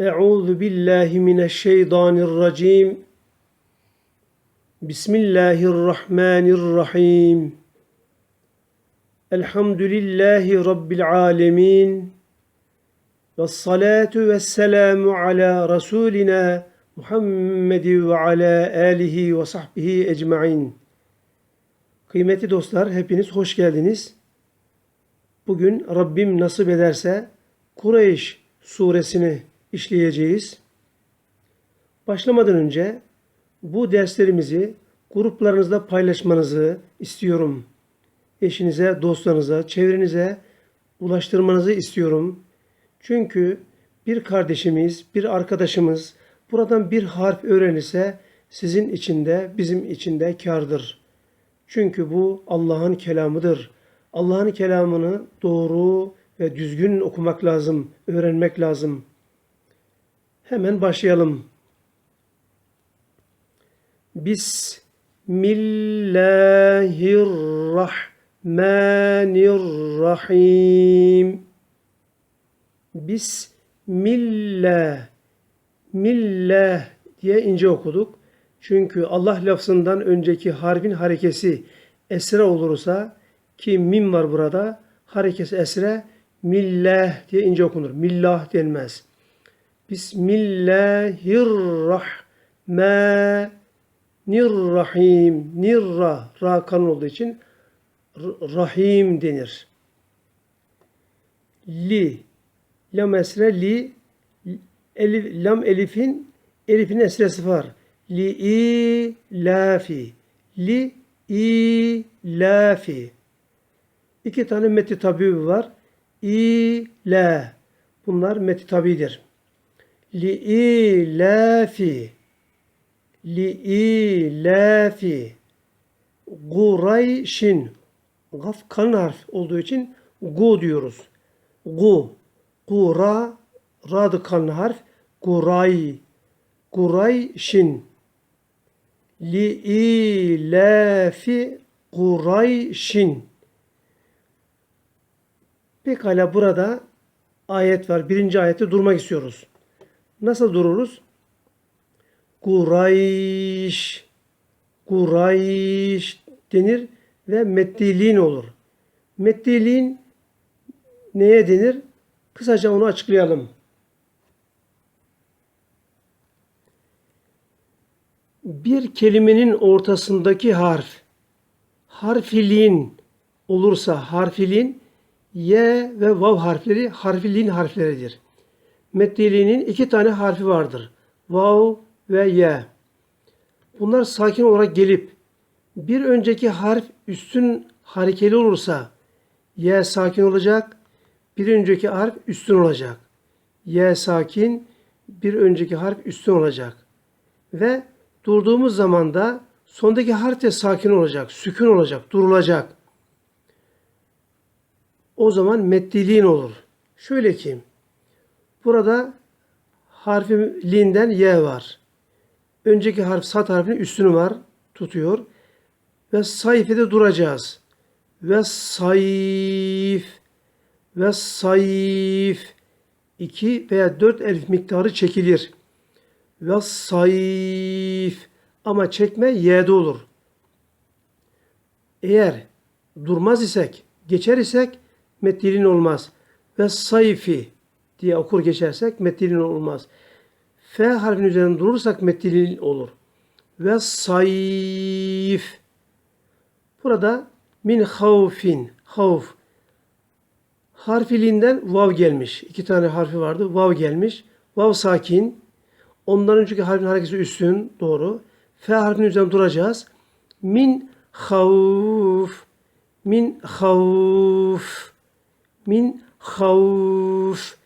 Euzu billahi mineşşeytanirracim. Bismillahirrahmanirrahim. Elhamdülillahi Rabbil alemin. Ve salatu ve selamu ala Resulina Muhammed ve ala alihi ve sahbihi ecmain. Kıymetli dostlar hepiniz hoş geldiniz. Bugün Rabbim nasip ederse Kureyş suresini işleyeceğiz. Başlamadan önce bu derslerimizi gruplarınızda paylaşmanızı istiyorum. Eşinize, dostlarınıza, çevrenize ulaştırmanızı istiyorum. Çünkü bir kardeşimiz, bir arkadaşımız buradan bir harf öğrenirse sizin için de bizim için de kârdır. Çünkü bu Allah'ın kelamıdır. Allah'ın kelamını doğru ve düzgün okumak lazım, öğrenmek lazım. Hemen başlayalım. Bismillahirrahmanirrahim. Bismillah. Millah diye ince okuduk. Çünkü Allah lafzından önceki harfin harekesi esre olursa ki mim var burada harekesi esre millah diye ince okunur. Millah denmez. Bismillahirrahmanirrahim. Nirra, ra kan olduğu için rahim denir. Li, lam esre li, elif, lam elifin, elifin esresi var. Li i lafi, li i lafi. İki tane meti tabi var. İ la. Bunlar meti tabidir. Li i lafi. Li i lafi. Gurayşin. Gaf kan harf olduğu için gu diyoruz. Gu. Gura. Radı kan harf. Guray. Gurayşin. Li i lafi Gurayşin. Pekala burada ayet var. Birinci ayette durmak istiyoruz. Nasıl dururuz? Kurayş, Kurayş denir ve meddiliğin olur. Meddiliğin neye denir? Kısaca onu açıklayalım. Bir kelimenin ortasındaki harf harfiliğin olursa harfiliğin Y ve Vav harfleri harfiliğin harfleridir. Meddiliğinin iki tane harfi vardır. Vav ve Y. Bunlar sakin olarak gelip bir önceki harf üstün harekeli olursa Y sakin olacak, bir önceki harf üstün olacak. Y sakin, bir önceki harf üstün olacak. Ve durduğumuz zaman da sondaki harf de sakin olacak, sükun olacak, durulacak o zaman meddiliğin olur. Şöyle ki burada harfin linden y var. Önceki harf sat harfinin üstünü var tutuyor. Ve sayfede duracağız. Ve sayf ve sayf iki veya dört elif miktarı çekilir. Ve sayf ama çekme y'de olur. Eğer durmaz isek, geçer isek meddilin olmaz. Ve sayfi diye okur geçersek meddilin olmaz. F harfinin üzerinde durursak meddilin olur. Ve sayf. Burada min havfin, havf. Harfiliğinden vav gelmiş. İki tane harfi vardı. Vav gelmiş. Vav sakin. Ondan önceki harfin hareketi üstün. Doğru. F harfinin üzerinde duracağız. Min havf. Min havf min havf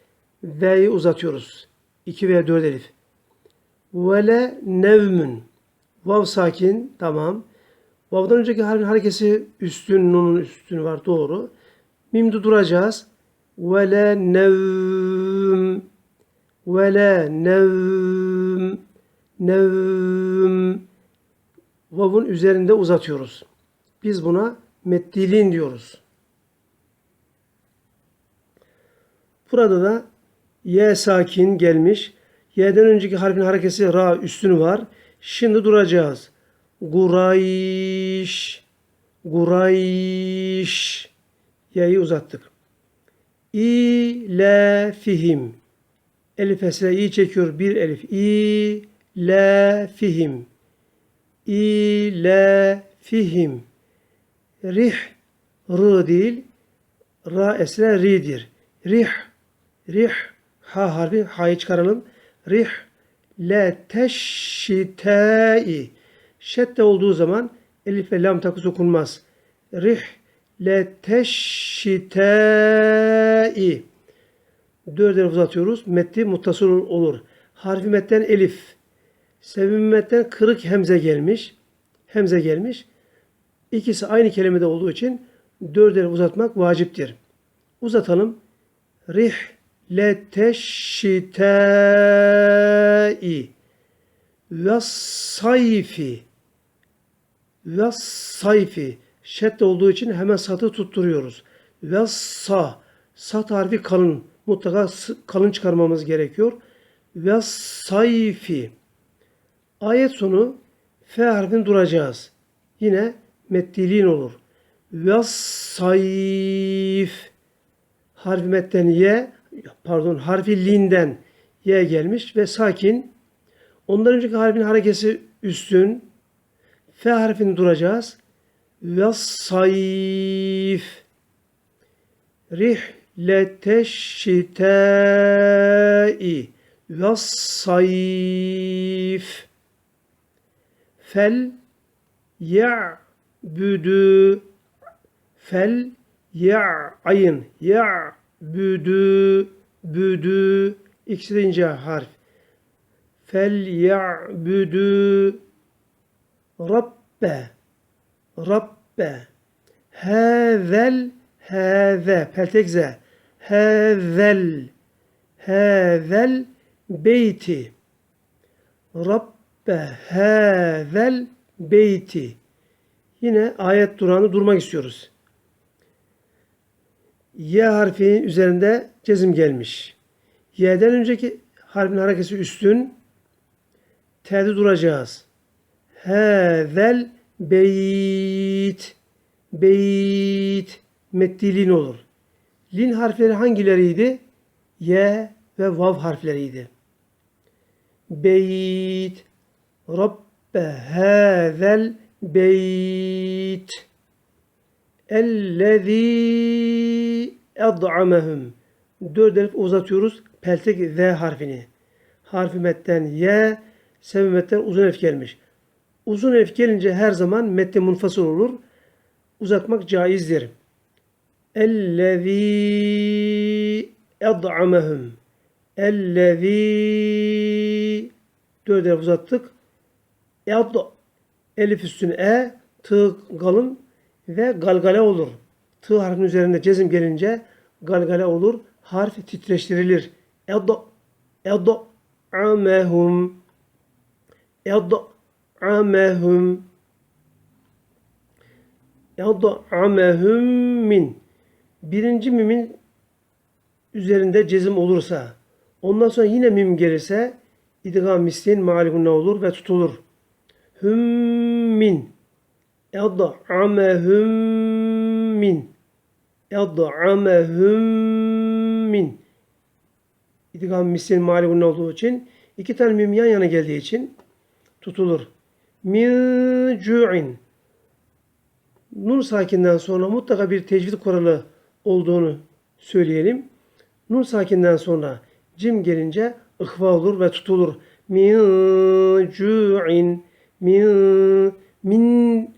ve'yi uzatıyoruz. 2 veya 4 elif. Vele nevmün. Vav sakin. Tamam. Vav'dan önceki harfin harekesi üstün, nunun üstünü var. Doğru. Mimde duracağız. Vele nevm. Vele nevm. Nevm. Vav'un üzerinde uzatıyoruz. Biz buna meddilin diyoruz. Burada da Y sakin gelmiş. Y'den önceki harfin harekesi ra üstün var. Şimdi duracağız. Gurayş. Gurayş. Y'yi uzattık. İlefihim. Elif esre iyi çekiyor. Bir elif. İlefihim. İlefihim. Rih. R değil. Ra esre ri'dir. Rih. Rih. Ha harfi. Ha'yı çıkaralım. Rih. Le teşşitâi. Şedde olduğu zaman elif ve lam takıs okunmaz. Rih. Le teşşitâi. Dört elif uzatıyoruz. Metti muttasıl olur. Harfi metten elif. Sevim metten kırık hemze gelmiş. Hemze gelmiş. İkisi aynı kelimede olduğu için dört elif uzatmak vaciptir. Uzatalım. Rih le teşşitâi ve sayfi ve sayfi şedde olduğu için hemen satı tutturuyoruz. Ve sa sat harfi kalın. Mutlaka kalın çıkarmamız gerekiyor. Ve sayfi ayet sonu F harfini duracağız. Yine meddiliğin olur. Ve sayf harfi metten ye pardon harfi linden ye gelmiş ve sakin. Ondan önceki harfin harekesi üstün. F harfini duracağız. Ve sayf rihlete şitâi ve sayf fel ya'büdü fel ya ayın ya büdü büdü ikisi de ince harf. Fel ya'büdü rabbe rabbe. Hevel heve peltekze hevel hevel beyti. Rabbe hevel beyti. Yine ayet durağını durmak istiyoruz. Y harfinin üzerinde cezim gelmiş. Y'den önceki harfin harekesi üstün. T'de duracağız. Hevel beyt. Beyt. Meddilin olur. Lin harfleri hangileriydi? Y ve vav harfleriydi. Beyt. Rabbe hevel beyt. Ellezî ed'amehum. Dört elif uzatıyoruz. Peltek Z harfini. Harfi metten Y, sebebi metten uzun elif gelmiş. Uzun elif gelince her zaman mette munfasıl olur. Uzatmak caizdir. Ellezî ed'amehum. Ellezî dört elif uzattık. Ed elif üstüne e, tığ kalın ve galgale olur. Tığ harfinin üzerinde cezim gelince galgale olur. Harf titreştirilir. Ed ed amehum ed amehum ed amehum min birinci mimin üzerinde cezim olursa ondan sonra yine mim gelirse idgam mislin malibun olur ve tutulur. Hüm min ed'amehum min ed'amehum min İdgam mislin malibun olduğu için iki tane mim yan yana geldiği için tutulur. Min cu'in Nun sakinden sonra mutlaka bir tecvid kuralı olduğunu söyleyelim. Nun sakinden sonra cim gelince ıhva olur ve tutulur. Min cu'in min min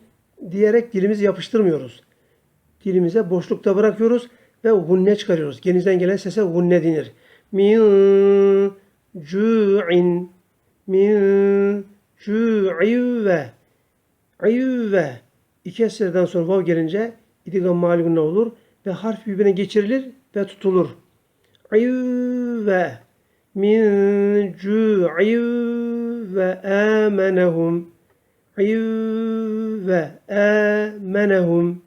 diyerek dilimizi yapıştırmıyoruz. Dilimize boşlukta bırakıyoruz ve gunne çıkarıyoruz. Genizden gelen sese gunne denir. Min cu'in min cu'i ve ve iki esreden sonra vav gelince idgam maligunna olur ve harf birbirine geçirilir ve tutulur. ve min cu'i ve amenehum ve amenehum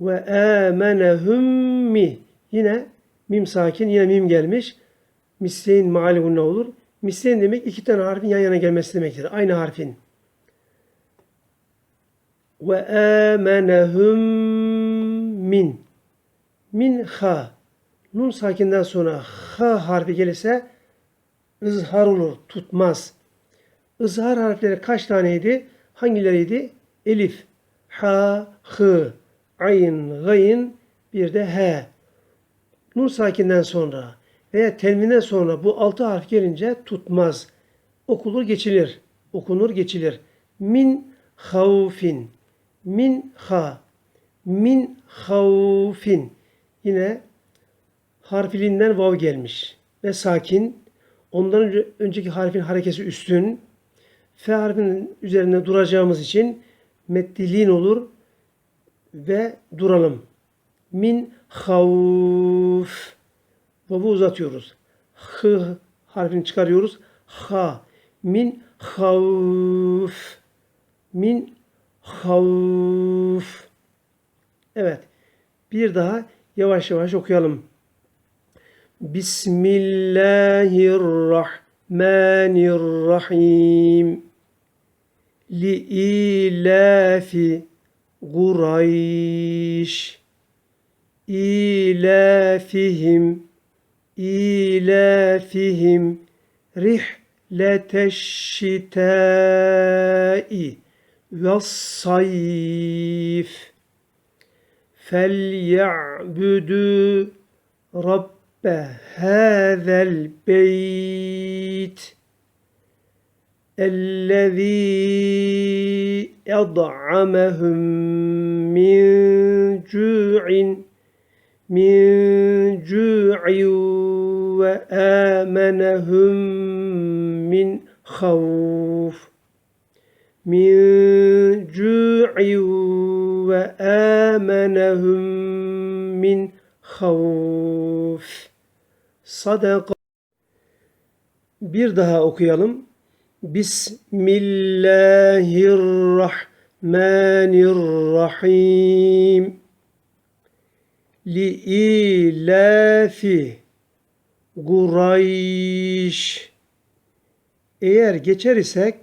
ve amenehum mi yine mim sakin yine mim gelmiş Misleyn maali ne olur? Misleyn demek iki tane harfin yan yana gelmesi demektir. Aynı harfin. Ve amenehum min. Min ha. Nun sakinden sonra ha harfi gelirse ızhar olur, tutmaz. Izhar harfleri kaç taneydi? Hangileriydi? Elif, ha, hı, ayn, gayın, bir de he. Nun sakinden sonra veya telminden sonra bu altı harf gelince tutmaz. Okulur geçilir. Okunur geçilir. Min havfin. Min ha. Min havfin. Yine harfilinden vav gelmiş. Ve sakin. Ondan önce, önceki harfin harekesi üstün. F harfinin üzerinde duracağımız için meddilin olur ve duralım. Min havf. Vav'u uzatıyoruz. H harfini çıkarıyoruz. Ha. Min havf. Min havf. Evet. Bir daha yavaş yavaş okuyalım. Bismillahirrahmanirrahim. لإيلاف قريش إيلافهم إيلافهم رحلة الشتاء والصيف. فليعبدوا رب هذا البيت. الَّذِي أَطْعَمَهُم مِّن جُوعٍ مِّن جُوعٍ وَآمَنَهُم مِّنْ خَوْفٍ مِّن جُوعٍ وَآمَنَهُم مِّنْ خَوْفٍ Sadaka Bir daha okuyalım. Bismillahirrahmanirrahim. Li'ilafi Kureyş. Eğer geçer isek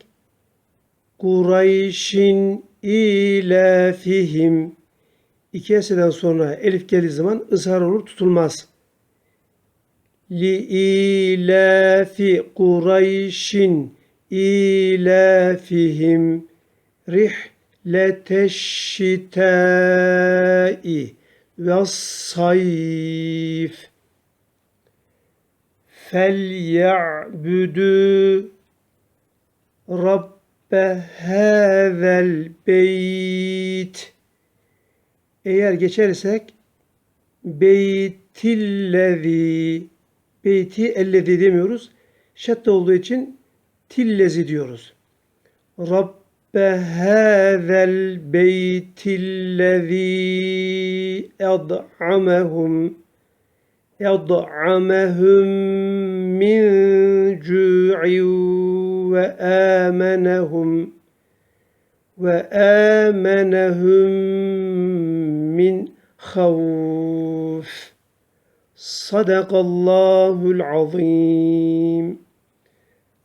Kureyş'in ilafihim iki eseden sonra elif geldiği zaman ızhar olur tutulmaz. Li'ilafi Kureyş'in ilafihim rihleteşşitâi ve sayf felya'büdü rabbe hâzel beyt eğer geçersek beytillezi beyti ellezi demiyoruz. Şedde olduğu için tillezi diyoruz. Rabbe hâzel beytillezî ed'amehum ed'amehum min cu'in ve âmenehum ve âmenehum min havf. Sadakallahul azim.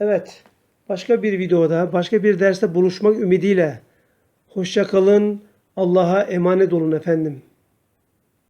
Evet. Başka bir videoda, başka bir derste buluşmak ümidiyle. Hoşça kalın. Allah'a emanet olun efendim.